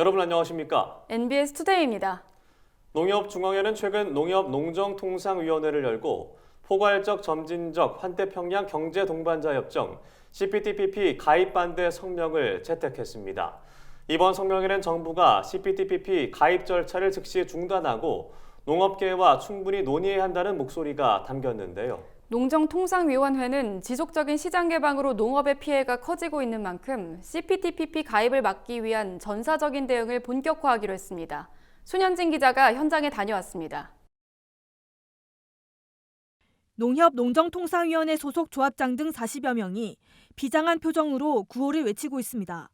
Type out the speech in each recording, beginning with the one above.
여러분 안녕하십니까? NBS 투데이입니다. 농협중앙회는 최근 농협농정통상위원회를 열고 포괄적 점진적 환태평양 경제동반자협정 CPTPP 가입 반대 성명을 채택했습니다. 이번 성명에는 정부가 CPTPP 가입 절차를 즉시 중단하고 농업계와 충분히 논의해야 한다는 목소리가 담겼는데요. 농정통상위원회는 지속적인 시장 개방으로 농업의 피해가 커지고 있는 만큼 CPTPP 가입을 막기 위한 전사적인 대응을 본격화하기로 했습니다. 손현진 기자가 현장에 다녀왔습니다. 농협 농정통상위원회 소속 조합장 등 40여 명이 비장한 표정으로 구호를 외치고 있습니다.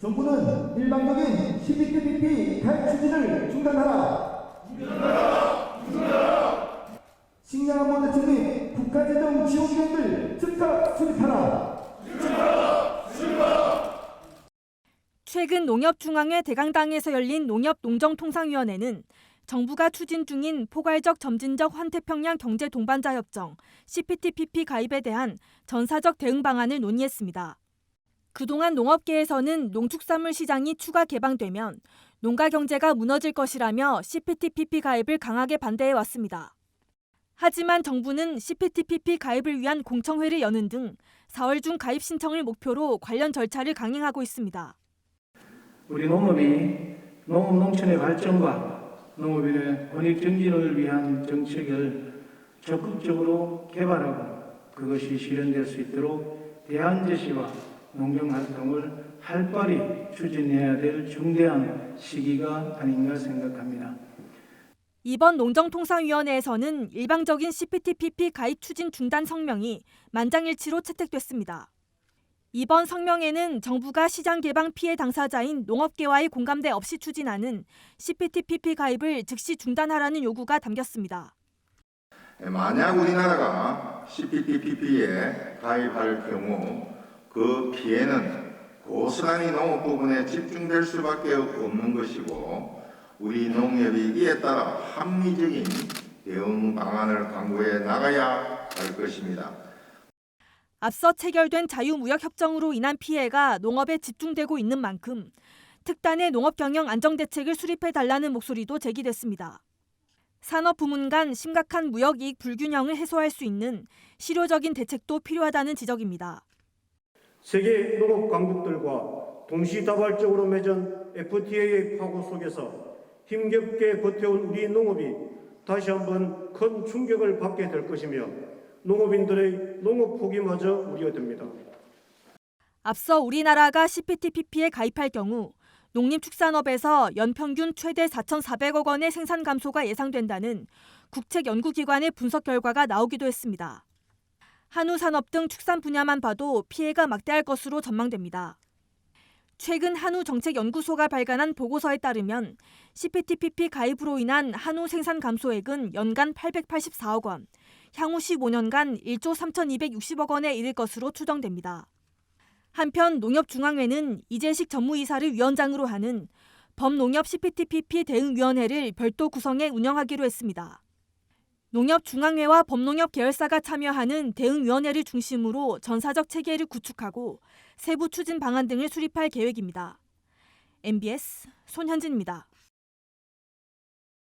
정부는 일방적인 CPTPP 가입 추진을 중단하라. 식량안보 대책 및 국가재정 지원 계획을 즉각 수립하라. 최근 농협중앙회 대강당에서 열린 농협농정통상위원회는 정부가 추진 중인 포괄적 점진적 환태평양 경제 동반자 협정 CPTPP 가입에 대한 전사적 대응 방안을 논의했습니다. 그동안 농업계에서는 농축산물 시장이 추가 개방되면 농가 경제가 무너질 것이라며 CPTPP 가입을 강하게 반대해 왔습니다. 하지만 정부는 CPTPP 가입을 위한 공청회를 여는 등 4월 중 가입 신청을 목표로 관련 절차를 강행하고 있습니다. 우리 농업이 농업 농촌의 발전과 농업인의 권익 증진을 위한 정책을 적극적으로 개발하고 그것이 실현될 수 있도록 대안 제시와 농경 활동을 활발히 추진해야 될 중대한 시기가 아닌가 생각합니다. 이번 농정통상위원회에서는 일방적인 CPTPP 가입 추진 중단 성명이 만장일치로 채택됐습니다. 이번 성명에는 정부가 시장 개방 피해 당사자인 농업계와의 공감대 없이 추진하는 CPTPP 가입을 즉시 중단하라는 요구가 담겼습니다. 만약 우리나라가 CPTPP에 가입할 경우 그 피해는 고스란히 농업 부분에 집중될 수밖에 없는 것이고 우리 농협이 이에 따라 합리적인 대응 방안을 강구해 나가야 할 것입니다. 앞서 체결된 자유무역협정으로 인한 피해가 농업에 집중되고 있는 만큼 특단의 농업 경영 안정 대책을 수립해 달라는 목소리도 제기됐습니다. 산업 부문 간 심각한 무역 이익 불균형을 해소할 수 있는 실효적인 대책도 필요하다는 지적입니다. 세계 농업 강국들과 동시다발적으로 맺은 FTA의 파고 속에서 힘겹게 버텨온 우리 농업이 다시 한번 큰 충격을 받게 될 것이며 농업인들의 농업 포기마저 우려됩니다. 앞서 우리나라가 CPTPP에 가입할 경우 농림축산업에서 연평균 최대 4,400억 원의 생산 감소가 예상된다는 국책연구기관의 분석 결과가 나오기도 했습니다. 한우 산업 등 축산 분야만 봐도 피해가 막대할 것으로 전망됩니다. 최근 한우 정책연구소가 발간한 보고서에 따르면 CPTPP 가입으로 인한 한우 생산 감소액은 연간 884억 원, 향후 15년간 1조 3,260억 원에 이를 것으로 추정됩니다. 한편 농협중앙회는 이재식 전무이사를 위원장으로 하는 범농협 CPTPP 대응위원회를 별도 구성해 운영하기로 했습니다. 농협중앙회와 범농협 계열사가 참여하는 대응위원회를 중심으로 전사적 체계를 구축하고 세부 추진 방안 등을 수립할 계획입니다. MBS 손현진입니다.